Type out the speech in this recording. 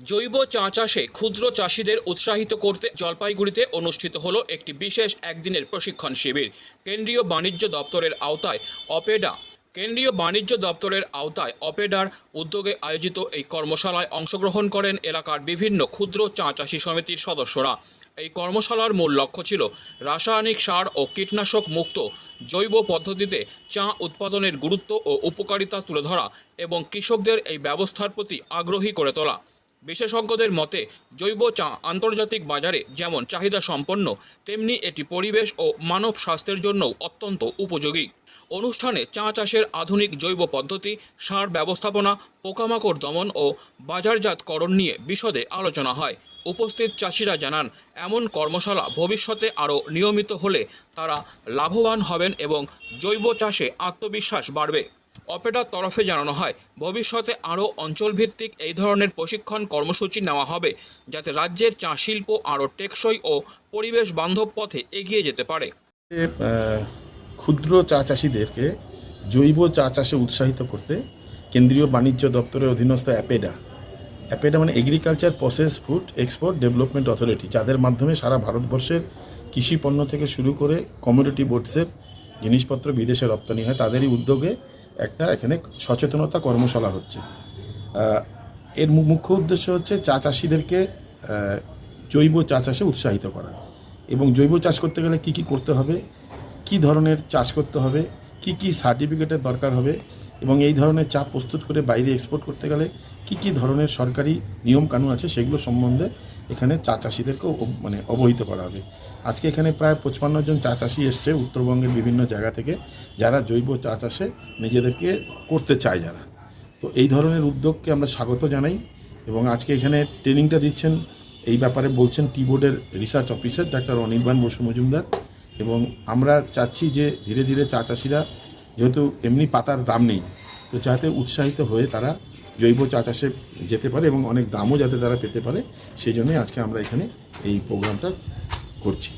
জৈব চা চাষে ক্ষুদ্র চাষিদের উৎসাহিত করতে জলপাইগুড়িতে অনুষ্ঠিত হলো একটি বিশেষ একদিনের প্রশিক্ষণ শিবির। কেন্দ্রীয় বাণিজ্য দপ্তরের আওতায় অপেডা। কেন্দ্রীয় বাণিজ্য দপ্তরের আওতায় অপেডার উদ্যোগে আয়োজিত এই কর্মশালায় অংশগ্রহণ করেন এলাকার বিভিন্ন ক্ষুদ্র চা চাষি সমিতির সদস্যরা। এই কর্মশালার মূল লক্ষ্য ছিল রাসায়নিক সার ও কীটনাশক মুক্ত, জৈব পদ্ধতিতে চা উৎপাদনের গুরুত্ব ও উপকারিতা তুলে ধরা এবং কৃষকদের এই ব্যবস্থার প্রতি আগ্রহী করে তোলা। বিশেষজ্ঞদের মতে, জৈব চা আন্তর্জাতিক বাজারে যেমন চাহিদা সম্পন্ন, তেমনি এটি পরিবেশ ও মানব স্বাস্থ্যের জন্যও অত্যন্ত উপযোগী। অনুষ্ঠানে চা চাষের আধুনিক জৈব পদ্ধতি, সার ব্যবস্থাপনা, পোকামাকড় দমন ও বাজারজাতকরণ নিয়ে বিশদে আলোচনা হয়। উপস্থিত চাষিরা জানান, এমন কর্মশালা ভবিষ্যতে আরও নিয়মিত হলে তারা লাভবান হবেন এবং জৈব চাষে আত্মবিশ্বাস বাড়বে। অপেটার তরফে জানানো হয়, ভবিষ্যতে আরও অঞ্চলভিত্তিক এই ধরনের প্রশিক্ষণ কর্মসূচি নেওয়া হবে, যাতে রাজ্যের চা শিল্প আরও টেকসই ও পরিবেশ বান্ধব পথে এগিয়ে যেতে পারে। ক্ষুদ্র চা চাষিদেরকে জৈব চা চাষে উৎসাহিত করতে কেন্দ্রীয় বাণিজ্য দপ্তরের অধীনস্থ অ্যাপেডা অ্যাপেডা মানে agriculture process food export development authority যাদের মাধ্যমে সারা ভারতবর্ষের কৃষি পণ্য থেকে শুরু করে কমিউনিটি বোর্ডসের জিনিসপত্র বিদেশে রপ্তানি হয়, তাদেরই উদ্যোগে একটা এখানে সচেতনতা কর্মশালা হচ্ছে। এর মুখ্য উদ্দেশ্য হচ্ছে চা চাষিদেরকে জৈব চা চাষে উৎসাহিত করা এবং জৈব চাষ করতে গেলে কি কি করতে হবে, কি ধরনের চাষ করতে হবে, কি কি সার্টিফিকেটের দরকার হবে এবং এই ধরনের চা প্রস্তুত করে বাইরে এক্সপোর্ট করতে গেলে কি কি ধরনের সরকারি নিয়ম কানুন আছে সেগুলো সম্বন্ধে এখানে চা চাষিদেরকেও মানে অবহিত করা হবে। আজকে এখানে প্রায় পঁচপান্ন জন চা চাষি এসছে উত্তরবঙ্গের বিভিন্ন জায়গা থেকে, যারা জৈব চা চাষে নিজেদেরকে করতে চায় যারা। তো এই ধরনের উদ্যোগকে আমরা স্বাগত জানাই এবং আজকে এখানে ট্রেনিংটা দিচ্ছেন, এই ব্যাপারে বলছেন টি বোর্ডের research officer doctor Anirban Basu Majumdar এবং আমরা চাচ্ছি যে ধীরে ধীরে চা চাষিরা যেহেতু এমনি পাতার দাম নেই, তো যাতে উৎসাহিত হয়ে তারা জৈব চা চাষে যেতে পারে এবং অনেক দামও যাতে তারা পেতে পারে, সেই জন্যই আজকে আমরা এখানে এই প্রোগ্রামটা করছি।